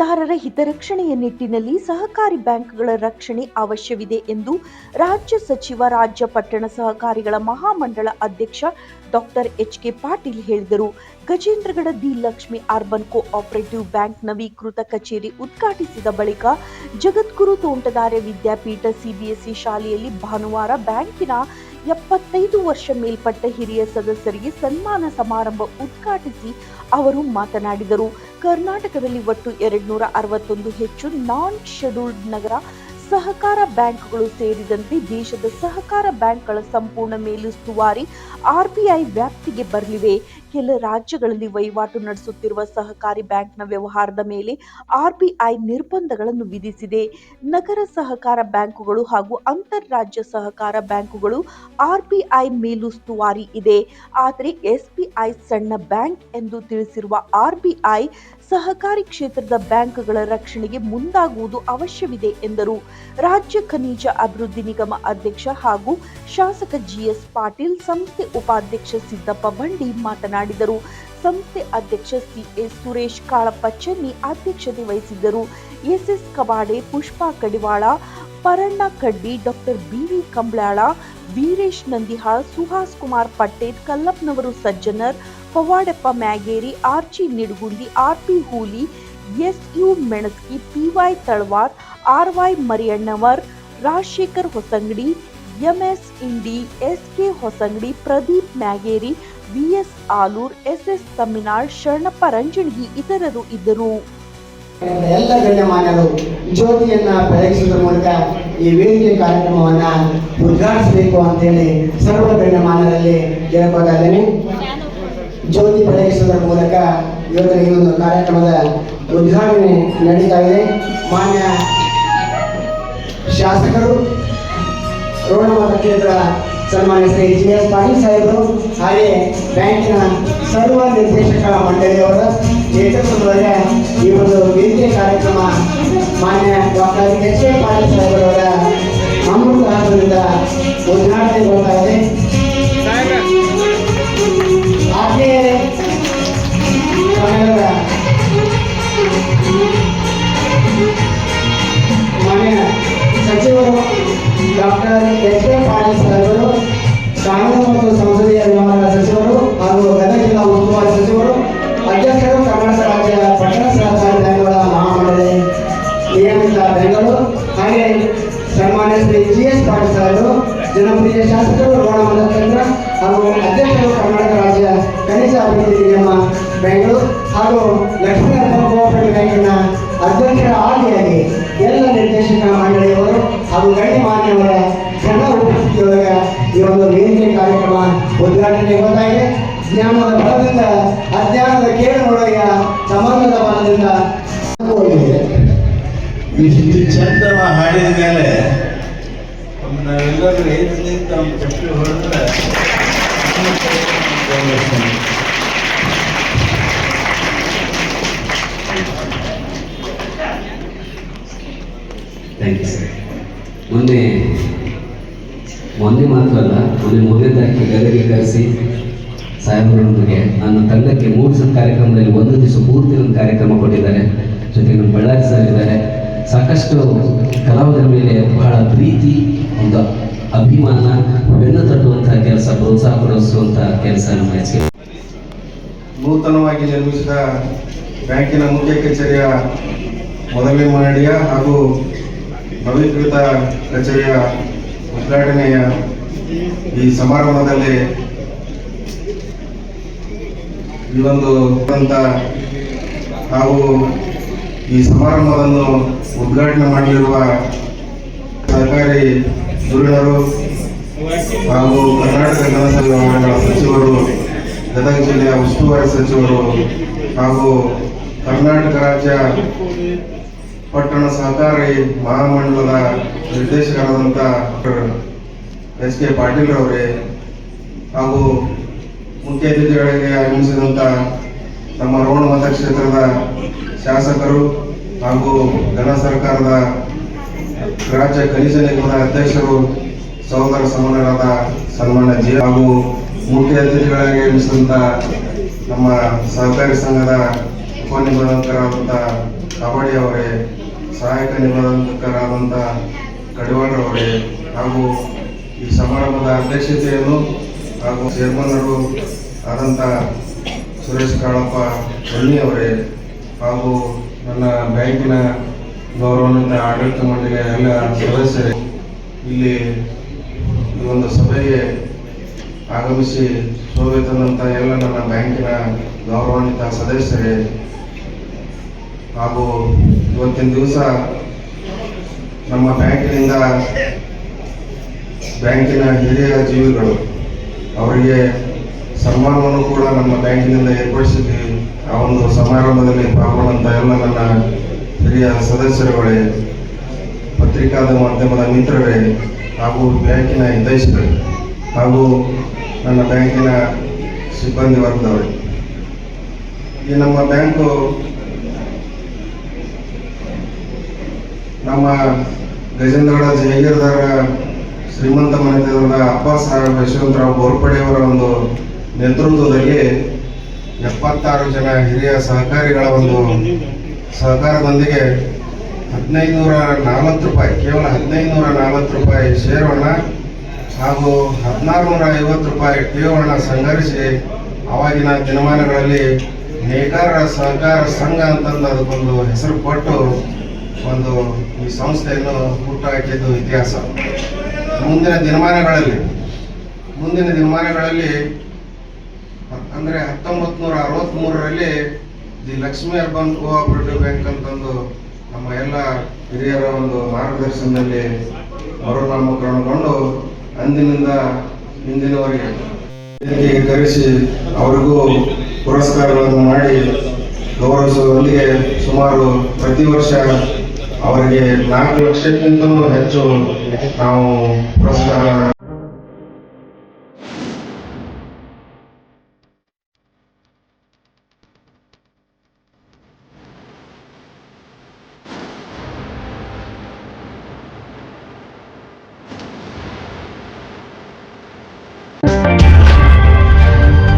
ಹೂಡಿಕೆದಾರರ ಹಿತರಕ್ಷಣೆಯ ನಿಟ್ಟಿನಲ್ಲಿ ಸಹಕಾರಿ ಬ್ಯಾಂಕ್ಗಳ ರಕ್ಷಣೆ ಅವಶ್ಯವಿದೆ ಎಂದು ರಾಜ್ಯ ಸಚಿವ, ರಾಜ್ಯ ಪಟ್ಟಣ ಸಹಕಾರಿಗಳ ಮಹಾಮಂಡಳ ಅಧ್ಯಕ್ಷ ಡಾಕ್ಟರ್ ಎಚ್ ಕೆ ಪಾಟೀಲ್ ಹೇಳಿದರು. Gajendragad the Lakshmi urban cooperative bank ನವೀಕೃತ ಕಚೇರಿ ಉದ್ಘಾಟಿಸಿದ ಬಳಿಕ ಜಗದ್ಗುರು ತೋಂಟದಾರ್ಯ ವಿದ್ಯಾಪೀಠ ಸಿಬಿಎಸ್ಇ ಶಾಲೆಯಲ್ಲಿ ಭಾನುವಾರ ಬ್ಯಾಂಕಿನ ಎಪ್ಪತ್ತೈದು ವರ್ಷ ಮೇಲ್ಪಟ್ಟ ಹಿರಿಯ ಸದಸ್ಯರಿಗೆ ಸನ್ಮಾನ ಸಮಾರಂಭ ಉದ್ಘಾಟಿಸಿ ಅವರು ಮಾತನಾಡಿದರು. ಕರ್ನಾಟಕದಲ್ಲಿ ಒಟ್ಟು ಎರಡ್ನೂರ ಅರವತ್ತೊಂದು ಹೆಚ್ಚು ನಾನ್ ಶೆಡ್ಯೂಲ್ಡ್ ನಗರ ಸಹಕಾರ ಬ್ಯಾಂಕ್ಗಳು ಸೇರಿದಂತೆ ದೇಶದ ಸಹಕಾರ ಬ್ಯಾಂಕ್ಗಳ ಸಂಪೂರ್ಣ ಮೇಲುಸ್ತುವಾರಿ ಆರ್ಬಿಐ ವ್ಯಾಪ್ತಿಗೆ ಬರಲಿವೆ. ಕೆಲ ರಾಜ್ಯಗಳಲ್ಲಿ ವಹಿವಾಟು ನಡೆಸುತ್ತಿರುವ ಸಹಕಾರಿ ಬ್ಯಾಂಕ್ನ ವ್ಯವಹಾರದ ಮೇಲೆ ಆರ್ಬಿಐ ನಿರ್ಬಂಧಗಳನ್ನು ವಿಧಿಸಿದೆ. ನಗರ ಸಹಕಾರ ಬ್ಯಾಂಕುಗಳು ಹಾಗೂ ಅಂತಾರಾಜ್ಯ ಸಹಕಾರ ಬ್ಯಾಂಕುಗಳು ಆರ್ಬಿಐ ಮೇಲುಸ್ತುವಾರಿ ಇದೆ. ಆದರೆ ಎಸ್ಬಿಐ ಸಣ್ಣ ಬ್ಯಾಂಕ್ ಎಂದು ತಿಳಿಸಿರುವ ಆರ್ಬಿಐ ಸಹಕಾರಿ ಕ್ಷೇತ್ರದ ಬ್ಯಾಂಕ್ಗಳ ರಕ್ಷಣೆಗೆ ಮುಂದಾಗುವುದು ಅವಶ್ಯವಿದೆ ಎಂದರು. ರಾಜ್ಯ ಖನಿಜ ಅಭಿವೃದ್ಧಿ ನಿಗಮ ಅಧ್ಯಕ್ಷ ಹಾಗೂ ಶಾಸಕ ಜಿಎಸ್ ಪಾಟೀಲ್, ಸಂಸ್ಥೆ ಉಪಾಧ್ಯಕ್ಷ ಸಿದ್ದಪ್ಪ ಬಂಡಿ ಮಾತನಾಡಿದರು. ಸಂಸ್ಥೆ ಅಧ್ಯಕ್ಷ ಸಿಎಸ್ ಸುರೇಶ್, ಕಾಳಪ್ಪ ಚೆನ್ನಿ ಅಧ್ಯಕ್ಷತೆ ವಹಿಸಿದ್ದರು. S S Kawade, Pushpa Kadiwal, Paranna Kaddi doctor B V Kamblal Veeresh Nandihal, Suhas Kumar Patel ಕಲ್ಲಪ್ಪನವರು Sajjanar Pavadappa Mageri, R C Nidagundi R P Hooli, S U Menaski, P Y Talawar, R Y Mariyannavar, Rajashekhar Hosangadi, M S Indi S K Hosangadi, Pradeep Mageri, V S Alur S S Taminal, Sharanappa Ranjanagi ಇತರರು ಇದ್ದರು. ಎಲ್ಲ ಗಣ್ಯಮಾನ್ಯರು ಜ್ಯೋತಿಯನ್ನ ಬೆಳಗಿಸುವುದರ ಮೂಲಕ ಈ ವೇದಿಕೆ ಕಾರ್ಯಕ್ರಮವನ್ನ ಉದ್ಘಾಟಿಸಬೇಕು ಅಂತೇಳಿ ಸರ್ವ ಗಣ್ಯಮಾನ್ಯರಲ್ಲಿ ಕೇಳ್ಕೊತಾ ಜ್ಯೋತಿ ಬೆಳಗಿಸುವುದರ ಮೂಲಕ ಇವತ್ತಿನ ಈ ಒಂದು ಕಾರ್ಯಕ್ರಮದ ಉದ್ಘಾಟನೆ ನಡೀತಾ ಇದೆ. ಮಾನ್ಯ ಶಾಸಕರು, ರೋಣಮತ ಕ್ಷೇತ್ರ ಸನ್ಮಾನ್ಯ ಶ್ರೀ ಜಿ ಎಸ್ ಪಾಟೀಲ್ ಸಾಹೇಬರು ಹಾಗೆ ಬ್ಯಾಂಕಿನ ಸರ್ವ ನಿರ್ದೇಶಕ ಮಂಡಳಿಯವರ ನೇತೃತ್ವದೊಳಗ ಈ ಒಂದು ವೇದಿಕೆ ಕಾರ್ಯಕ್ರಮ ಮಾನ್ಯ ಡಾಕ್ಟರ್ ಎಚ್ ಎ ಪಾಟೀಲ್ ಸಾಹೇಬರವರ ಅಮೃತ ಹಸ್ತದಿಂದ ಮಾನ್ಯ ಸಚಿವರು, ಡಾಕ್ಟರ್ ಎಚ್ ಕೆ ಪಾಟೀಲ್ ಸಾಹೇಬರು ಕಾನೂನು ಮತ್ತು ಸಂಸದೀಯ ವ್ಯವಹಾರಗಳ ಸಚಿವರು ಹಾಗೂ ಗದಗ ಜಿಲ್ಲಾ ಉಸ್ತುವಾರಿ ಸಚಿವರು, ಅಧ್ಯಕ್ಷರು ಕರ್ನಾಟಕ ರಾಜ್ಯ ಪಟ್ಟಣ ಸಹಕಾರಿ ಬ್ಯಾಂಕ್ಗಳ ಮಹಾಮಂಡಳಿ, ನಿಯಮಿತ ಬೆಂಗಳೂರು ಹಾಗೆ ಸನ್ಮಾನ್ಯ ಶ್ರೀ ಜಿ ಎಸ್ ಪಾಟೀಲ್ ಸಾಹೇಬರು, ಜನಪ್ರಿಯ ಶಾಸಕರು ರೋಣ ಮತಕ್ಷೇತ್ರ ಹಾಗೂ ಅಧ್ಯಕ್ಷರು ಕರ್ನಾಟಕ ರಾಜ್ಯ ಖನಿಜ ಅಭಿವೃದ್ಧಿ ನಿಯಮ ಬೆಂಗಳೂರು ಹಾಗೂ ಲಕ್ಷ್ಮೀ ಅರ್ಬನ್ ಕೋಆಪರೇಟಿವ್ ಬ್ಯಾಂಕಿನ ಅಧ್ಯಕ್ಷರ ಆದಿಯಾಗಿ ಎಲ್ಲ ನಿರ್ದೇಶಕ ಮಂಡಳಿಯವರು ಹಾಗೂ ಗಣ್ಯಮಾನ್ಯವರ ಜನ ಉಪಸ್ಥಿತಿಯೊಳಗ ಈ ಒಂದು ವೇದಿಕೆ ಕಾರ್ಯಕ್ರಮ ಉದ್ಘಾಟನೆ ಗೊತ್ತಾಗಿದೆ ಜ್ಞಾನದ ಬಲದಿಂದ ಅಜ್ಞಾನದ ಕೇಳಿನೊಳಗ ಸಂಬಂಧದ ಬಲದಿಂದ ಇಷ್ಟು ಚಂದ ಹಾಡಿದ ಮೇಲೆ ನಾವೆಲ್ಲರೂ ಏಜ್ನಿಂದ ನಿಂತ ಪಟ್ಟಿ ಹೊರಟ್ರೆ ಥ್ಯಾಂಕ್ ಯು ಸರ್ ಮೊನ್ನೆ ಮೊನ್ನೆ ಮಾತ್ರ ಅಲ್ಲ ಮೊನ್ನೆ ತಾರೀಕಿಗೆ ಗದಗೆ ಕರೆಸಿ ಸಾಹೇಬರೊಂದಿಗೆ. ನನ್ನ ತಂಡಕ್ಕೆ ಮೂರು ದಿವಸದ ಕಾರ್ಯಕ್ರಮದಲ್ಲಿ ಒಂದು ದಿವಸ ಪೂರ್ತಿ ಒಂದು ಕಾರ್ಯಕ್ರಮ ಕೊಟ್ಟಿದ್ದಾರೆ. ಜೊತೆಗೆ ನಮ್ಮ ಬಳ್ಳಾರಿ ಸರ್ ಇದ್ದಾರೆ. ಸಾಕಷ್ಟು ಕಲಾವಿದರ ಮೇಲೆ ಬಹಳ ಪ್ರೀತಿ, ಒಂದು ಅಭಿಮಾನ, ಬೆನ್ನು ತಟ್ಟುವಂತಹ ಕೆಲಸ, ಪ್ರೋತ್ಸಾಹ ಕೊಡಿಸುವಂತಹ ಕೆಲಸ ನಮ್ಮ ಎಚ್ ನೂತನವಾಗಿ ನಿರ್ಮಿಸಿದ ಬ್ಯಾಂಕಿನ ಮುಖ್ಯ ಕಚೇರಿಯ ಮೊದಲನೇ ಮಹಡಿಯ ಹಾಗೂ ನವೀಕೃತ ಕಚೇರಿಯ ಉದ್ಘಾಟನೆಯ ಈ ಸಮಾರಂಭದಲ್ಲಿ ಈ ಒಂದು ನಾವು ಈ ಸಮಾರಂಭವನ್ನು ಉದ್ಘಾಟನೆ ಮಾಡಲಿರುವ ಸರ್ಕಾರಿ ಧುರೀಣರು ಹಾಗೂ ಕರ್ನಾಟಕ ವ್ಯವಹಾರಗಳ ಸಚಿವರು, ಗದಗ ಜಿಲ್ಲೆಯ ಉಸ್ತುವಾರಿ ಸಚಿವರು ಹಾಗೂ ಕರ್ನಾಟಕ ರಾಜ್ಯ ಪಟ್ಟಣ ಸಹಕಾರಿ ಮಹಾಮಂಡಲದ ನಿರ್ದೇಶಕರಾದಂಥ ಎಸ್ ಕೆ ಪಾಟೀಲ್ ಅವರೇ ಹಾಗೂ ಮುಖ್ಯ ಅತಿಥಿಗಳಿಗೆ ಆಗಮಿಸಿದಂಥ ನಮ್ಮ ರೋಣ ಮತಕ್ಷೇತ್ರದ ಶಾಸಕರು ಹಾಗೂ ಘನ ಸರ್ಕಾರದ ರಾಜ್ಯ ಖನಿಜ ನಿಗಮದ ಅಧ್ಯಕ್ಷರು, ಸಹೋದರ ಸಮಾನರಾದ ಸನ್ಮಾನ್ಯ ಜಿ ಹಾಗೂ ಮುಖ್ಯ ಅತಿಥಿಗಳಾಗಿ ಆಗಮಿಸಿದಂಥ ನಮ್ಮ ಸಹಕಾರಿ ಸಂಘದ ಉಪನಿಬಂಧಕರಾದಂಥ ಕಬಡ್ಡಿ ಅವರೇ, ಸಹಾಯಕ ನಿಬಂಧಕರಾದಂಥ ಕಡಿವಾಡ್ರವರೇ ಹಾಗೂ ಈ ಸಮಾರಂಭದ ಅಧ್ಯಕ್ಷತೆಯನ್ನು ಹಾಗೂ ಚೇರ್ಮನ್ನರು ಆದಂಥ ಸುರೇಶ್ ಕಾಳಪ್ಪ ಅವರೇ ಹಾಗೂ ನನ್ನ ಬ್ಯಾಂಕಿನ ಗೌರವಾನ್ವಿತ ಆಡಳಿತ ಮಂಡಳಿಯ ಎಲ್ಲ ಸದಸ್ಯರೇ, ಇಲ್ಲಿ ಈ ಒಂದು ಸಭೆಗೆ ಆಗಮಿಸಿ ಶೋಭೆ ತಂದಂಥ ಎಲ್ಲ ನನ್ನ ಬ್ಯಾಂಕಿನ ಗೌರವಾನ್ವಿತ ಸದಸ್ಯರೇ ಹಾಗೂ ಇವತ್ತಿನ ದಿವಸ ನಮ್ಮ ಬ್ಯಾಂಕಿನಿಂದ ಬ್ಯಾಂಕಿನ ಹಿರಿಯ ಜೀವಿಗಳು, ಅವರಿಗೆ ಸನ್ಮಾನವನ್ನು ಕೂಡ ನಮ್ಮ ಬ್ಯಾಂಕಿನಿಂದ ಏರ್ಪಡಿಸಿದ್ವಿ. ಆ ಒಂದು ಸಮಾರಂಭದಲ್ಲಿ ಪಾಲ್ಗೊಂಡಂತ ಎಲ್ಲ ನನ್ನ ಹಿರಿಯ ಸದಸ್ಯರುಗಳೇ, ಪತ್ರಿಕಾದ ಮಾಧ್ಯಮದ ಮಿತ್ರರೇ, ಹಾಗೂ ಬ್ಯಾಂಕಿನ ಹಿತೈಷಿಗಳೇ, ಹಾಗೂ ನನ್ನ ಬ್ಯಾಂಕಿನ ಸಿಬ್ಬಂದಿ ವರ್ಗದವರೇ. ಈ ನಮ್ಮ ಬ್ಯಾಂಕು ನಮ್ಮ ಗಜೇಂದ್ರಗಡ ಜಹಗೀರ್ದಾರ ಶ್ರೀಮಂತ ಮನೆತನದ ಅಪ್ಪ ಸಾಹೇಬ್ ಯಶವಂತರಾವ್ ಬೋರ್ಪಡೆಯವರ ಒಂದು ನೇತೃತ್ವದಲ್ಲಿ ಎಪ್ಪತ್ತಾರು ಜನ ಹಿರಿಯ ಸಹಕಾರಿಗಳ ಒಂದು ಸಹಕಾರದೊಂದಿಗೆ ಹದಿನೈದುನೂರ ನಲವತ್ತು ರೂಪಾಯಿ, ಕೇವಲ ಹದಿನೈದು ನೂರ ನಲವತ್ತು ರೂಪಾಯಿ ಷೇರನ್ನ ಹಾಗೂ ಹದಿನಾರು ನೂರ ಐವತ್ತು ರೂಪಾಯಿ ಠೇವಣ ಸಂಗ್ರಹಿಸಿ ಆವಾಗಿನ ದಿನಮಾನಗಳಲ್ಲಿ ನೇಕಾರರ ಸಹಕಾರ ಸಂಘ ಅಂತಂದು ಅದಕ್ಕೊಂದು ಹೆಸರು ಕೊಟ್ಟು ಒಂದು ಈ ಸಂಸ್ಥೆಯನ್ನು ಹುಟ್ಟುಹಾಕಿದ್ದು ಇತಿಹಾಸ. ಮುಂದಿನ ದಿನಮಾನಗಳಲ್ಲಿ ಮುಂದಿನ ದಿನಮಾನಗಳಲ್ಲಿ ಅಂದರೆ ಹತ್ತೊಂಬತ್ತು ನೂರ ಅರವತ್ತ್ಮೂರರಲ್ಲಿ the Lakshmi urban cooperative bank ಅಂತಂದು ನಮ್ಮ ಎಲ್ಲ ಹಿರಿಯರ ಒಂದು ಮಾರ್ಗದರ್ಶನದಲ್ಲಿ ಮರುನಾಮಕರಣಗೊಂಡು ಅಂದಿನಿಂದ ಇಂದಿನವರೆಗೆ ಕರೆಸಿ ಅವರಿಗೂ ಪುರಸ್ಕಾರಗಳನ್ನು ಮಾಡಿ ಗೌರವಿಸುವುದರೊಂದಿಗೆ ಸುಮಾರು ಪ್ರತಿ ವರ್ಷ ಅವರಿಗೆ ನಾಲ್ಕು ಲಕ್ಷಕ್ಕಿಂತಲೂ ಹೆಚ್ಚು ನಾವು ಪುರಸ್ಕಾರ